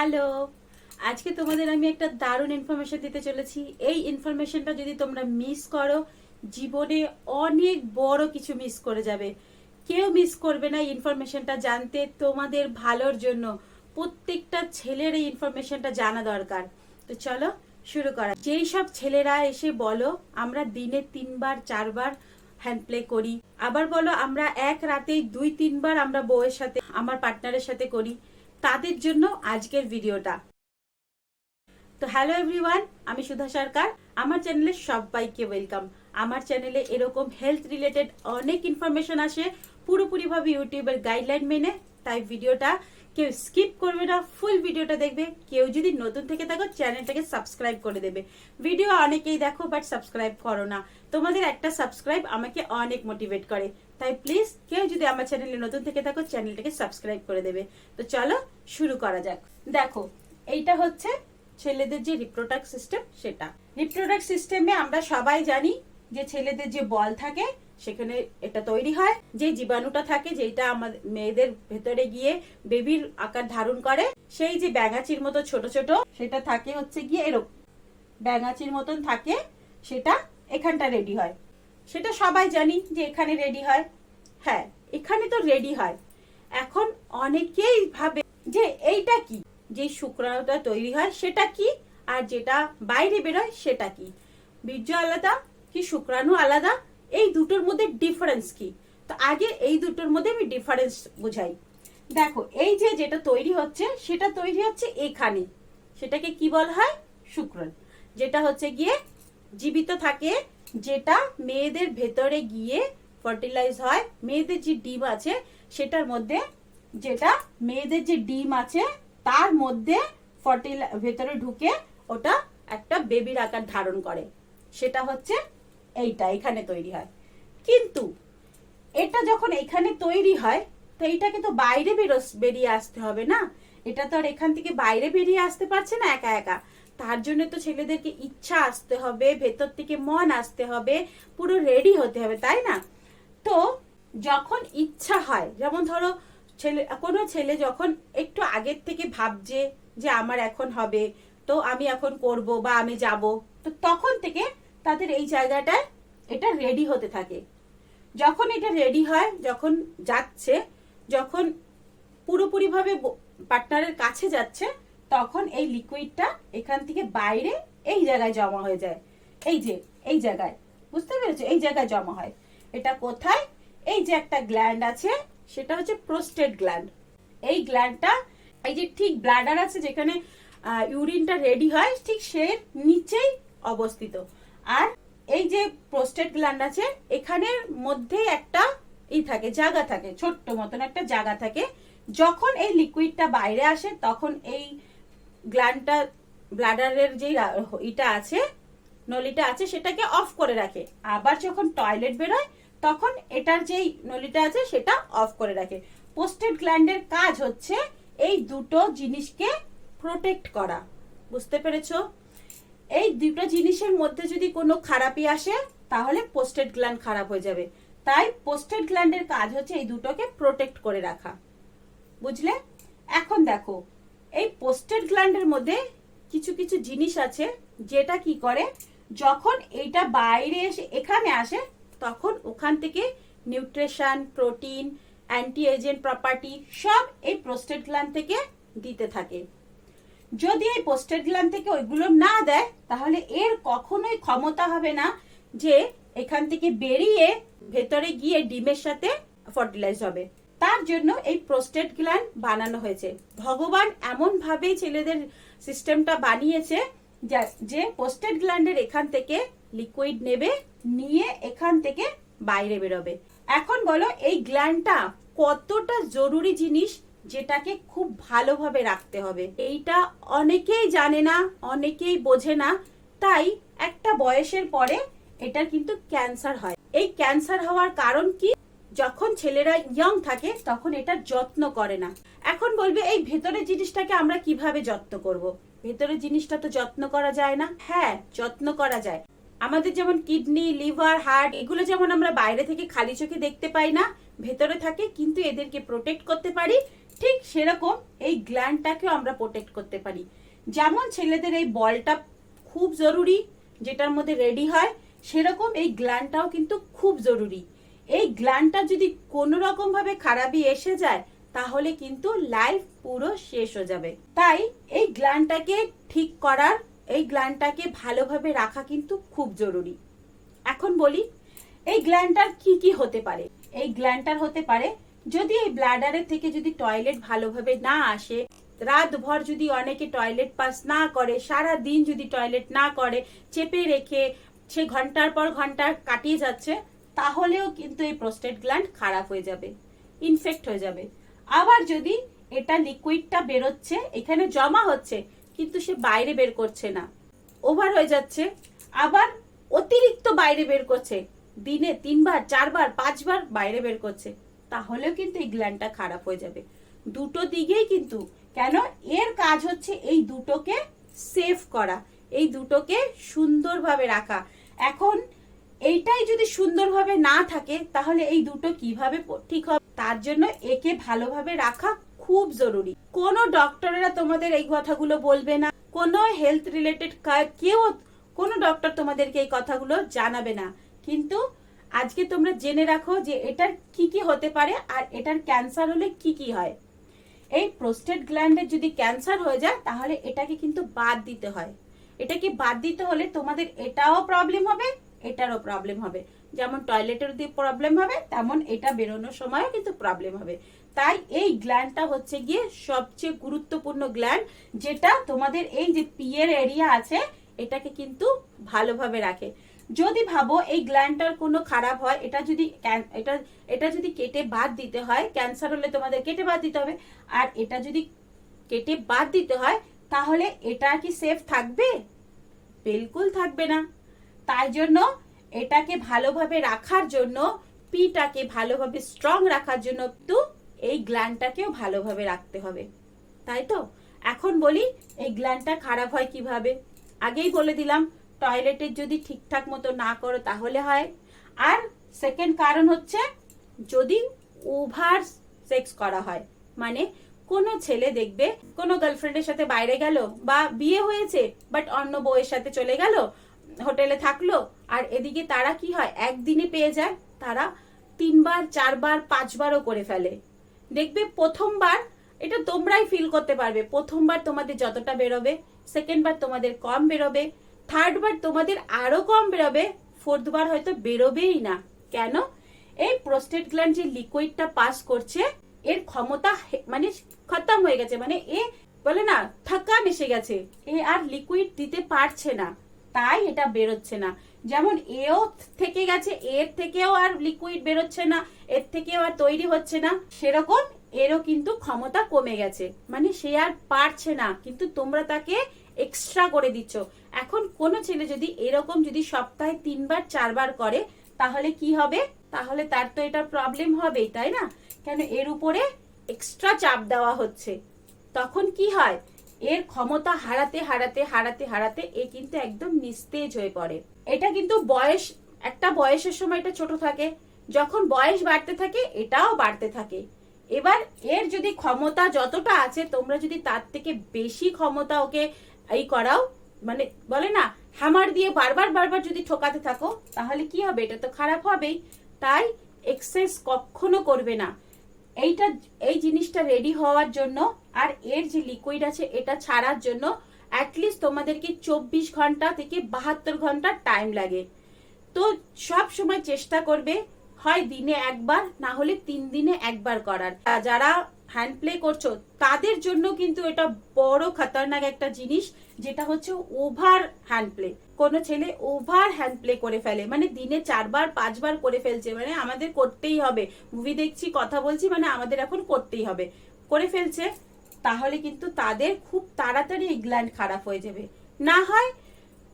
Hello, আজকে তোমাদের আমি একটা দারুণ ইনফরমেশন দিতে চলেছি। এই ইনফরমেশনটা যদি তোমরা মিস করো, জীবনে অনেক বড় কিছু মিস করে যাবে। কেউ মিস করবে না ইনফরমেশনটা জানতে, তোমাদের ভালোর জন্য। প্রত্যেকটা ছেলের এই ইনফরমেশনটা জানা দরকার। তো চলো শুরু করা যেই সব ছেলেরা এসে বলো, আমরা দিনে তিনবার, চারবার হ্যান্ড প্লে করি। আবার বলো, আমরা এক রাতেই দুই, তিনবার আমরা বউয়ের সাথে, আমার পার্টনারের সাথে করি। তাদের জন্য আজকের ভিডিওটা। তো হ্যালো এভরিওয়ান আমি সুধা সরকার। আমার চ্যানেলে সবাইকে ওয়েলকাম আমার চ্যানেলে এরকম হেলথ রিলেটেড অনেক ইনফরমেশন আসে। পুরোপুরিভাবে ইউটিউবের গাইডলাইন মেনে তাই ভিডিওটা কেউ স্কিপ করবে না ফুল ভিডিওটা দেখবে। কেউ যদি নতুন থেকে থাকো চ্যানেলটাকে সাবস্ক্রাইব করে দেবে। ভিডিও অনেকেই দেখো বাট সাবস্ক্রাইব করো না। তোমাদের একটা সাবস্ক্রাইব আমাকে অনেক মোটিভেট করে। তাই প্লিজ কেউ যদি আমার চ্যানেলে নতুন থেকে থাকো চ্যানেলটাকে সাবস্ক্রাইব করে দেবে। তো চলো, শুরু করা যাক। দেখো, এইটা হচ্ছে ছেলেদের যে রিপ্রোডাক্ট সিস্টেম সেটা। রিপ্রোডাক্ট সিস্টেমে আমরা সবাই জানি যে ছেলেদের যে বল থাকে, সেখানে এটা তৈরি হয়। যে জীবাণুটা থাকে যেটা আমাদের মেয়েদের ভেতরে গিয়ে বেবির আকার ধারণ করে, সেই যে ব্যাঙাচির মতো ছোট ছোট, সেটা থাকে হচ্ছে গিয়ে এরকম ব্যাঙাচির মতন থাকে, সেটা এখানটা রেডি হয়। সেটা সবাই জানি যে এখানে রেডি হয়। হ্যাঁ এখানে তো রেডি হয়। এখন অনেকেই ভাবে যে এইটা কি? যে শুক্রাণুটা তৈরি হয়, সেটা কি? আর যেটা বাইরে বেরোয়, সেটা কি? বীর্য আলাদা কি শুক্রাণু আলাদা? এই দুটোর মধ্যে ডিফারেন্স কি? তো আগে এই দুটোর মধ্যে আমি ডিফারেন্স বোঝাই। দেখো, এই যে যেটা তৈরি হচ্ছে, সেটা তৈরি হচ্ছে এখানে। সেটাকে কি বলা হয়? শুক্রাণু। যেটা হচ্ছে গিয়ে জীবিত থাকে, যেটা মেয়েদের ভেতরে গিয়ে ফার্টিলাইজ হয়। মেয়েদের যে ডিম আছে, সেটার মধ্যে যেটা মেয়েদের যে ডিম আছে, তার মধ্যে ফার্টিল ভেতরে ঢুকে ওটা একটা বেবির আকার ধারণ করে। সেটা হচ্ছে এইটা এখানে তৈরি হয়। কিন্তু এটা যখন এখানে তৈরি হয়, তো এইটাকে তো বাইরে বেরোস বেরিয়ে আসতে হবে না? এটা তো আর এখান থেকে বাইরে বেরিয়ে আসতে পারছে না একা একা। তার জন্য তো ছেলেদেরকে ইচ্ছা আসতে হবে, ভেতর থেকে মন আসতে হবে, পুরো রেডি হতে হবে, তাই না? তো যখন ইচ্ছা হয়, যেমন ধরো ছেলে, কোনো ছেলে যখন একটু আগের থেকে ভাবছে যে আমার এখন হবে, তো আমি এখন করব বা আমি যাব, তো তখন থেকে তাদের এই জায়গাটায় এটা রেডি হতে থাকে। যখন এটা রেডি হয়, যখন যাচ্ছে, যখন পুরোপুরিভাবে পার্টনারের কাছে যাচ্ছে, তখন এই লিকুইডটা এখান থেকে বাইরে এই জায়গায় জমা হয়ে যায়। এই যে, এই জায়গায়। বুঝতে পেরেছ? এই জায়গায় জমা হয়। এটা কোথায়? এই যে একটা গ্ল্যান্ড আছে, সেটা হচ্ছে প্রোস্টেট গ্ল্যান্ড এই গ্ল্যান্ডটা এই যে ঠিক ব্লাডার আছে যেখানে ইউরিনটা রেডি হয়, ঠিক সে নিচেই অবস্থিত। আর এই যে প্রোস্টেট গ্ল্যান্ড আছে, এখানের মধ্যে একটা ই থাকে, জায়গা থাকে, ছোট্ট মতন একটা জায়গা থাকে। যখন এই লিকুইডটা বাইরে আসে, তখন এই গ্ল্যান্ডটা ব্লাডারের যে ইটা আছে, নলিটা আছে, সেটাকে অফ করে রাখে। আবার যখন টয়লেট বেরোয়, তখন এটার যেই নলিটা আছে, সেটা অফ করে রাখে। পোস্টেড গ্ল্যান্ডের কাজ হচ্ছে এই দুটো জিনিসকে প্রোটেক্ট করা। বুঝতে পেরেছ? এই দুটো জিনিসের মধ্যে যদি কোনো খারাপই আসে, তাহলে পোস্টেড গ্ল্যান্ড খারাপ হয়ে যাবে। তাই পোস্টেড গ্ল্যান্ডের কাজ হচ্ছে এই দুটোকে প্রোটেক্ট করে রাখা। বুঝলে? এখন দেখো, এই পোস্টেড গ্ল্যান্ডের মধ্যে কিছু কিছু জিনিস আছে, যেটা কি করে? যখন এইটা বাইরে এসে এখানে আসে, তখন ওখান থেকে nutrition protein anti agent property সব এই প্রোস্টেট গ্ল্যান্ড থেকে দিতে থাকে। যদি এই পোস্টেড গ্ল্যান্ড থেকে ওইগুলো না দেয়, তাহলে এর কখনোই ক্ষমতা হবে না যে এখান থেকে বেরিয়ে ভেতরে গিয়ে ডিমের সাথে ফার্টিলাইজ হবে। তার জন্য এই প্রোস্টেট গ্ল্যান্ড বানানো হয়েছে। ভগবান এমন ভাবেই ছেলেদের সিস্টেমটা বানিয়েছে যে পোস্টেড গ্ল্যান্ডের এখান থেকে লিকুইড নেবে, নিয়ে এখান থেকে বাইরে বেরোবে। এখন বলো, এই গ্ল্যান্ডটা কতটা জরুরি জিনিস? যেটাকে খুব ভালোভাবে রাখতে হবে। এইটা অনেকেই জানে না, অনেকেই বোঝে না, তাই একটা বয়সের পরে এটার কিন্তু ক্যান্সার হয়। এই ক্যান্সার হওয়ার কারণ কি? যখন ছেলেরা ইয়ং থাকে, তখন এটা যত্ন করে না। এখন বলবে, এই ভেতরের জিনিসটাকে আমরা কীভাবে যত্ন করব। ভেতরের জিনিসটা তো যত্ন করা যায় না। হ্যাঁ যত্ন করা যায়। আমাদের যেমন কিডনি, লিভার, হার্ট, এগুলো যেমন আমরা বাইরে থেকে খালি চোখে দেখতে পাই না, ভেতরে থাকে, কিন্তু এদেরকে প্রোটেক্ট করতে পারি। ঠিক সেরকম এই গ্ল্যান্ডটাকেও আমরা প্রোটেক্ট করতে পারি। যেমন ছেলেদের এই বলটা খুব জরুরি, যেটার মধ্যে রেডি হয়, সেরকম এই গ্ল্যান্ডটাও কিন্তু খুব জরুরি। এই গ্ল্যান্ডটা যদি কোনো রকম ভাবে খারাপই এসে যায়, তাহলে কিন্তু লাইফ পুরো শেষ হয়ে যাবে। তাই এই গ্ল্যান্ডটাকে ঠিক করার, এই গ্ল্যান্ডটাকে ভালোভাবে রাখা কিন্তু খুব জরুরি। এখন বলি, এই গ্ল্যান্ডটার কি কি হতে পারে? এই গ্ল্যান্ডটার হতে পারে যদি এই ব্লাডারের থেকে যদি টয়লেট ভালোভাবে না আসে রাত ভর যদি অনেকে টয়লেট পাস না করে সারা দিন যদি টয়লেট না করে, চেপে রেখে সে ঘণ্টার পর ঘণ্টা কাটিয়ে যাচ্ছে, তাহলেও কিন্তু এই প্রোস্টেট গ্ল্যান্ড খারাপ হয়ে যাবে ইনফেক্ট হয়ে যাবে। আবার যদি এটা লিকুইডটা বেরোচ্ছে, এখানে জমা হচ্ছে, কিন্তু সে বাইরে বের করছে না ওভার হয়ে যাচ্ছে, আবার অতিরিক্ত বাইরে বের করছে, দিনে তিনবার, চারবার, পাঁচবার বাইরে বের করছে তাহলেও কিন্তু এই গ্ল্যান্ডটা খারাপ হয়ে যাবে। দুটো দিকেই কিন্তু কেন? এর কাজ হচ্ছে এই দুটোকে সেভ করা, এই দুটোকে সুন্দরভাবে রাখা। এখন এইটাই যদি সুন্দরভাবে না থাকে, তাহলে এই দুটো কীভাবে ঠিক হবে? তার জন্য একে ভালোভাবে রাখা খুব জরুরি। কোনো ডক্টরেরা তোমাদের এই কথাগুলো বলবে না। কোনো হেলথ রিলেটেড কেউ কোনো ডক্টর তোমাদেরকে এই কথাগুলো জানাবে না। কিন্তু আজকে তোমরা জেনে রাখো যে এটার কি কি হতে পারে আর এটার ক্যান্সার হলে কি কি হয়। এই প্রোস্টেট গ্ল্যান্ডের যদি ক্যান্সার হয়ে যায়, তাহলে এটাকে কিন্তু বাদ দিতে হয়। এটাকে বাদ দিতে হলে তোমাদের এটাও প্রবলেম হবে, এটারও প্রবলেম হবে। যেমন টয়লেটের দিয়ে প্রবলেম হবে, তেমন এটা বেরোনোর সময়ও কিন্তু প্রবলেম হবে। তাই এই গ্ল্যান্ডটা হচ্ছে গিয়ে সবচেয়ে গুরুত্বপূর্ণ গ্ল্যান্ড, যেটা তোমাদের এই যে পিয়ের এরিয়া আছে, এটাকে কিন্তু ভালোভাবে রাখে। যদি ভাবো এই গ্ল্যান্ডটার কোনো খারাপ হয়, এটা যদি এটা এটা যদি কেটে বাদ দিতে হয় ক্যান্সার হলে তোমাদের কেটে বাদ দিতে হবে। আর এটা যদি কেটে বাদ দিতে হয়, তাহলে এটা কি সেফ থাকবে? বিলকুল থাকবে না। তাই জন্য এটাকে ভালোভাবে রাখার জন্য, পিটাকে ভালোভাবে স্ট্রং রাখার জন্য একটু এই গ্ল্যান্ডটাকেও ভালোভাবে রাখতে হবে। তাই তো? এখন বলি, এই গ্ল্যান্ডটা খারাপ হয় কীভাবে? আগেই বলে দিলাম টয়লেটের যদি ঠিকঠাক মতো না করো তাহলে হয়। আর সেকেন্ড কারণ হচ্ছে যদি ওভার সেক্স করা হয় মানে কোনো ছেলে দেখবে, কোনো গার্লফ্রেন্ডের সাথে বাইরে গেল বা বিয়ে হয়েছে বাট অন্য বউয়ের সাথে চলে গেল হোটেলে থাকল, আর এদিকে তারা কি হয়, একদিনে পেয়ে যায়, তারা তিনবার, চারবার, পাঁচবারও করে ফেলে। দেখবে প্রথমবার, এটা তোমরাই ফিল করতে পারবে, প্রথমবার তোমাদের যতটা বেরোবে সেকেন্ড বার তোমাদের কম বেরোবে থার্ড বার তোমাদের আরও কম বেরোবে। ফোর্থ বার হয়তো বেরোবেই না। কেন? এই প্রোস্টেট গ্ল্যান্ড যে লিকুইডটা পাস করছে, এর ক্ষমতা মানে খতম হয়ে গেছে। মানে এ বলে না থাকান এসে গেছে। এ আর লিকুইড দিতে পারছে না। তাই এটা বেরোচ্ছে না। যেমন এও থেকে গেছে, এর থেকেও আর লিকুইড বেরোচ্ছে না, এর থেকেও আর তৈরি হচ্ছে না। সেরকম এরও কিন্তু ক্ষমতা কমে গেছে। মানে সে আর পারছে না। কিন্তু তোমরা তাকে এক্সট্রা করে দিচ্ছ। এখন কোন ছেলে যদি এরকম যদি সপ্তাহে তিনবার, চারবার করে, তাহলে কি হবে? তাহলে তার তো এটা প্রবলেম হবেই, তাই না? কেন এর উপরে এক্সট্রা চাপ দেওয়া হচ্ছে। তখন কি হয়? এর ক্ষমতা হারাতে হারাতে হারাতে হারাতে এ কিন্তু একদম নিস্তেজ হয়ে পড়ে। এটা কিন্তু বয়স, একটা বয়সের সময় এটা ছোট থাকে। যখন বয়স বাড়তে থাকে, এটাও বাড়তে থাকে। এবার এর যদি ক্ষমতা যতটা আছে, তোমরা যদি তার থেকে বেশি ক্ষমতা ওকে এই করাও মানে বলে না হ্যামার দিয়ে বারবার বারবার যদি ঠোকাতে থাকো, তাহলে কি হবে? এটা তো খারাপ হবেই। তাই এক্সারসাইজ কখনো করবে না। এইটা, এই জিনিসটা রেডি হওয়ার জন্য আর এর যে লিকুইড আছে, এটা ছাড়ার জন্য অ্যাটলিস্ট তোমাদেরকে চব্বিশ ঘণ্টা থেকে বাহাত্তর ঘণ্টা টাইম লাগে। তো সব সময় চেষ্টা করবে, হয় দিনে একবার, না হলে তিন দিনে একবার করার। যারা হ্যান্ড প্লে করছ, তাদের জন্য কিন্তু এটা বড় খতরনাক একটা জিনিস, যেটা হচ্ছে ওভার হ্যান্ড প্লে কোন ছেলে ওভার হ্যান্ড প্লে করে ফেলে মানে দিনে চারবার, পাঁচবার করে ফেলছে মানে আমাদের করতেই হবে। মুভি দেখছি, কথা বলছি মানে আমাদের এখন করতেই হবে। করে ফেলছে, তাহলে কিন্তু তাদের খুব তাড়াতাড়ি এই গ্ল্যান্ড খারাপ হয়ে যাবে। না হয়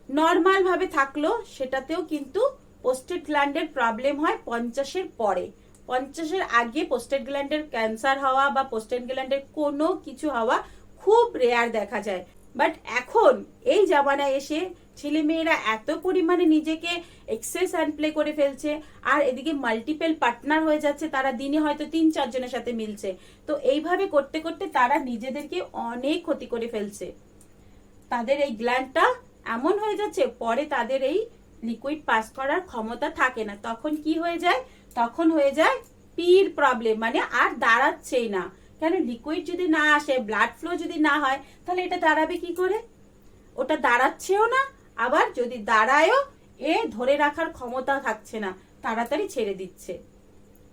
নর্মাল ভাবে থাকল, সেটাতেও কিন্তু পোস্টেড গ্ল্যান্ডের প্রবলেম হয় পঞ্চাশের পরে। পঞ্চাশের আগে পোস্টেড গ্ল্যান্ডের ক্যান্সার হওয়া বা পোস্টেড গ্ল্যান্ডের কোনো কিছু হওয়া খুব রেয়ার দেখা যায়। বাট এখন এই জামানায় এসে ছেলে মেয়েরা এত পরিমাণে নিজেকে এক্সেস হ্যান্ড প্লে করে ফেলছে, আর এদিকে মাল্টিপেল পার্টনার হয়ে যাচ্ছে, তারা দিনে হয়তো তিন চারজনের সাথে মিলছে। তো এইভাবে করতে করতে তারা নিজেদেরকে অনেক ক্ষতি করে ফেলছে। তাদের এই গ্ল্যান্ডটা এমন হয়ে যাচ্ছে, পরে তাদের এই লিকুইড পাস করার ক্ষমতা থাকে না। তখন কি হয়ে যায়? তখন হয়ে যায় পির প্রবলেম মানে আর দাঁড়াচ্ছেই না। কেন? লিকুইড যদি না আসে ব্লাড ফ্লো যদি না হয়, তাহলে এটা দাঁড়াবে কি করে? ওটা দাঁড়াচ্ছেও না, আবার যদি দাঁড়ায়ও, এ ধরে রাখার ক্ষমতা থাকছে না, তাড়াতাড়ি ছেড়ে দিচ্ছে।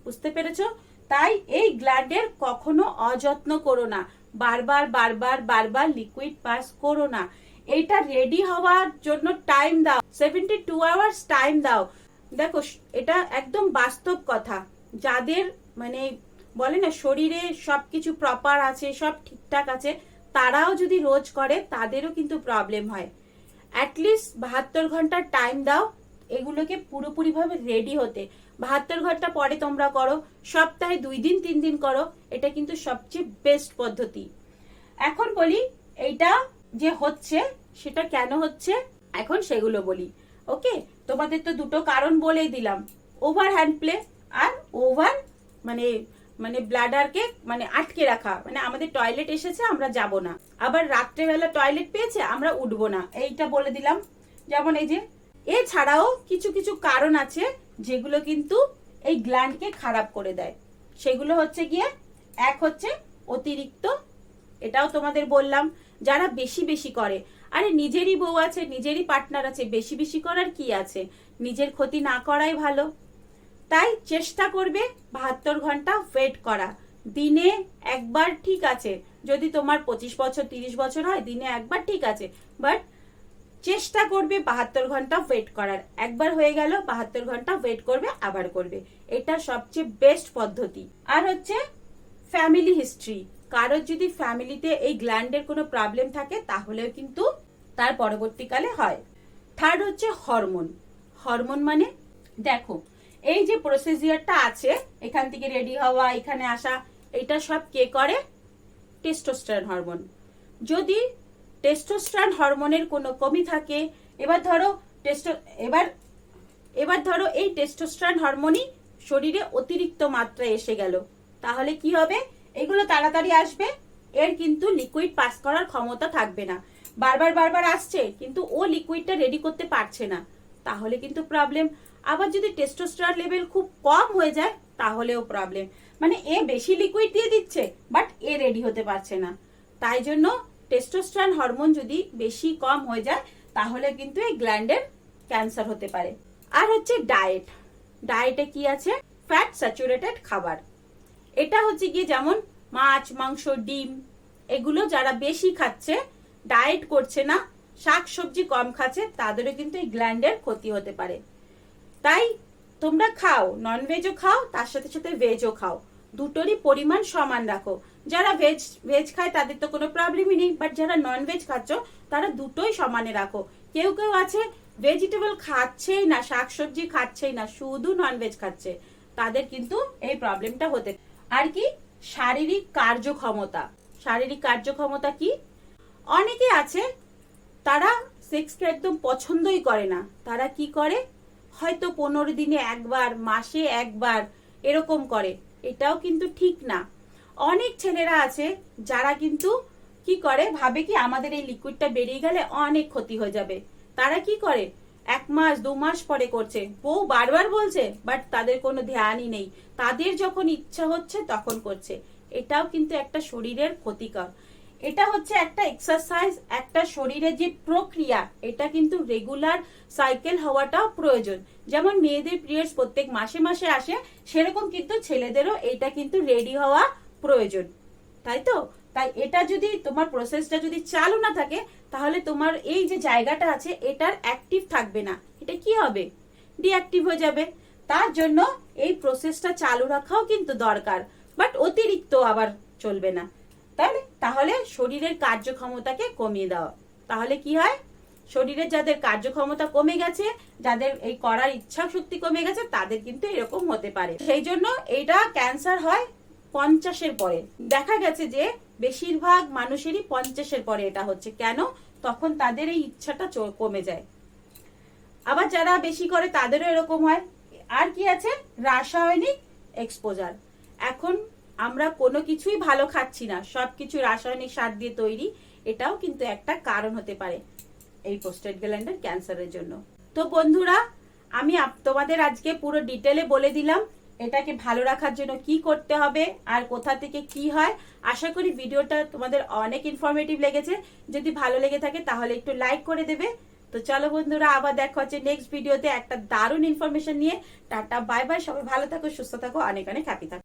বুঝতে পেরেছ? তাই এই গ্ল্যান্ডের কখনো অযত্ন করো না। বারবার বারবার বারবার লিকুইড পাস করো না। এটা রেডি হওয়ার জন্য টাইম দাও। সেভেন্টি টু আওয়ার্স টাইম দাও। দেখো, এটা একদম বাস্তব কথা। যাদের মানে বলে না, শরীরে সবকিছু প্রপার আছে, সব ঠিকঠাক আছে, তারাও যদি রোজ করে, তাদেরও কিন্তু প্রবলেম হয়। অ্যাটলিস্ট বাহাত্তর ঘণ্টা টাইম দাও, এগুলোকে পুরোপুরিভাবে রেডি হতে। বাহাত্তর ঘণ্টা পরে তোমরা করো, সপ্তাহে দুই দিন, তিন দিন করো, এটা কিন্তু সবচেয়ে বেস্ট পদ্ধতি। এখন বলি, এইটা যে হচ্ছে, সেটা কেন হচ্ছে? এখন সেগুলো বলি। ওকে? তোমাদের তো দুটো কারণ বলেই দিলাম। ওভার হ্যান্ড প্লে আর ওভার মানে মানে ব্লাডারকে মানে আটকে রাখা। মানে আমাদের টয়লেট এসেছে, আমরা যাব না। আবার রাত্রেবেলা টয়লেট পেয়েছে, আমরা উঠবো না। এইটা বলে দিলাম। যেমন এই যে, এছাড়াও কিছু কিছু কারণ আছে, যেগুলো কিন্তু এই গ্ল্যান্ডকে খারাপ করে দেয়। সেগুলো হচ্ছে গিয়ে, এক হচ্ছে অতিরিক্ত, এটাও তোমাদের বললাম। যারা বেশি বেশি করে। আরে, নিজেরই বউ আছে, নিজেরই পার্টনার আছে, বেশি বেশি করার কি আছে? নিজের ক্ষতি না করাই ভালো। তাই চেষ্টা করবে বাহাত্তর ঘণ্টা ওয়েট করা। দিনে একবার ঠিক আছে। যদি তোমার পঁচিশ বছর, তিরিশ বছর হয়, দিনে একবার ঠিক আছে। বাট চেষ্টা করবে বাহাত্তর ঘণ্টা ওয়েট করার। একবার হয়ে গেল, বাহাত্তর ঘণ্টা ওয়েট করবে, আবার করবে। এটা সবচেয়ে বেস্ট পদ্ধতি। আর হচ্ছে ফ্যামিলি হিস্ট্রি কারোর যদি ফ্যামিলিতে এই গ্ল্যান্ডের কোনো প্রবলেম থাকে, তাহলেও কিন্তু তার পরবর্তীকালে হয়। থার্ড হচ্ছে হরমোন হরমোন মানে দেখো, এই যে প্রসিজিয়ারটা আছে, এখান থেকে রেডি হওয়া, এখানে আসা, এটা সব কে করে? টেস্টোস্টেরন হরমোন যদি টেস্টোস্টেরন হরমোনের কোনো কমি থাকে, এবার ধরো টেস্টো এবার এবার ধরো এই টেস্টোস্টেরন হরমোনই শরীরে অতিরিক্ত মাত্রায় এসে গেল, তাহলে কি হবে? এগুলো তাড়াতাড়ি আসবে। এর কিন্তু লিকুইড পাস করার ক্ষমতা থাকবে না। বারবার বারবার আসছে, কিন্তু ও লিকুইডটা রেডি করতে পারছে না। তাহলে কিন্তু প্রবলেম আবার যদি টেস্টোস্টেরন লেভেল খুব কম হয়ে যায়, তাহলেও প্রবলেম মানে এ বেশি লিকুইড দিয়ে দিচ্ছে বাট এ রেডি হতে পারছে না। তাই জন্য টেস্টোস্টেরন হরমোন যদি বেশি কম হয়ে যায়, তাহলে কিন্তু এই গ্ল্যান্ডের ক্যান্সার হতে পারে। আর হচ্ছে ডায়েট ডায়েটে কি আছে? ফ্যাট স্যাচুরেটেড খাবার। এটা হচ্ছে গিয়ে যেমন মাছ, মাংস, ডিম, এগুলো যারা বেশি খাচ্ছে ডায়েট করছে না, শাক সবজি কম খাচ্ছে, তাদেরও কিন্তু এই গ্ল্যান্ডের ক্ষতি হতে পারে। তাই তোমরা খাও নন ভেজও খাও, তার সাথে সাথে ভেজও খাও। দুটোরই পরিমাণ সমান রাখো। যারা ভেজ ভেজ খায়, তাদের তো কোনো প্রবলেমই নেই বাট যারা নন ভেজ খাচ্ছ, তারা দুটোই সমানে রাখো। কেউ কেউ আছে ভেজিটেবল খাচ্ছেই না শাকসবজি খাচ্ছেই না, শুধু নন ভেজ খাচ্ছে। তাদের কিন্তু এই প্রবলেমটা হতে আর কি? শারীরিক কার্যক্ষমতা। শারীরিক কার্যক্ষমতা কি? অনেকে আছে, তারা সেক্সকে একদম পছন্দই করে না। তারা কি করে? হয়তো পনেরো দিনে একবার, মাসে একবার এরকম করে। এটাও কিন্তু ঠিক না। অনেক ছেলেরা আছে, যারা কিন্তু কি করে? ভাবে কি আমাদের এই লিকুইডটা বেরিয়ে গেলে অনেক ক্ষতি হয়ে যাবে। তারা কি করে? এক মাস, দু মাস পরে করছে। বউ বারবার বলছে বাট তাদের কোনো ধ্যানই নেই। তাদের যখন ইচ্ছা হচ্ছে তখন করছে। এটাও কিন্তু একটা শরীরের ক্ষতিকর। এটা হচ্ছে একটা এক্সারসাইজ একটা শরীরের যে প্রক্রিয়া, এটা কিন্তু রেগুলার সাইকেল হওয়াটাও প্রয়োজন। যেমন মেয়েদের পিরিয়ডস প্রত্যেক মাসে মাসে আসে, সেরকম কিন্তু ছেলেদেরও এটা কিন্তু রেডি হওয়া প্রয়োজন। তাই তো? তাই এটা যদি তোমার প্রসেসটা যদি চালু না থাকে, তাহলে তোমার এই যে জায়গাটা আছে, এটার অ্যাক্টিভ থাকবে না। এটা কি হবে? ডিঅ্যাক্টিভ হয়ে যাবে। তার জন্য এই প্রসেসটা চালু রাখাও কিন্তু দরকার বাট অতিরিক্ত আবার চলবে না। তাহলে তাহলে শরীরের কার্যক্ষমতাকে কমিয়ে দেওয়া তাহলে কি হয়? শরীরের যাদের কার্যক্ষমতা কমে গেছে, যাদের এই করার ইচ্ছা শক্তি কমে গেছে, তাদের কিন্তু এরকম হতে পারে। সেই জন্য এটা ক্যান্সার হয় পঞ্চাশের পরে। দেখা গেছে যে বেশিরভাগ মানুষেরই পঞ্চাশের পরে এটা হচ্ছে। কেন? তখন তাদের এই ইচ্ছাটা কমে যায়। আবার যারা বেশি করে তাদেরও এরকম হয়। আর কি আছে? রাসায়নিক এক্সপোজার এখন আমরা কোনো কিছুই ভালো খাচ্ছি না। সবকিছু রাসায়নিক সার দিয়ে তৈরি। এটাও কিন্তু একটা কারণ হতে পারে এই পোস্টেড গ্ল্যান্ডের ক্যান্সারের জন্য। তো বন্ধুরা, আমি তোমাদের আজকে পুরো ডিটেলে বলে দিলাম। এটাকে ভালো রাখার জন্য কি করতে হবে আর কোথা থেকে কি হয়, আশা করি ভিডিওটা তোমাদের অনেক ইনফরমেটিভ লেগেছে। যদি ভালো লেগে থাকে তাহলে একটু লাইক করে দেবে। তো চলো বন্ধুরা, আবার দেখা হচ্ছে নেক্সট ভিডিওতে একটা দারুণ ইনফরমেশন নিয়ে। টাটা বাই বাই সবাই ভালো থাকো, সুস্থ থাকো, অনেক অনেক হ্যাপি থাকো।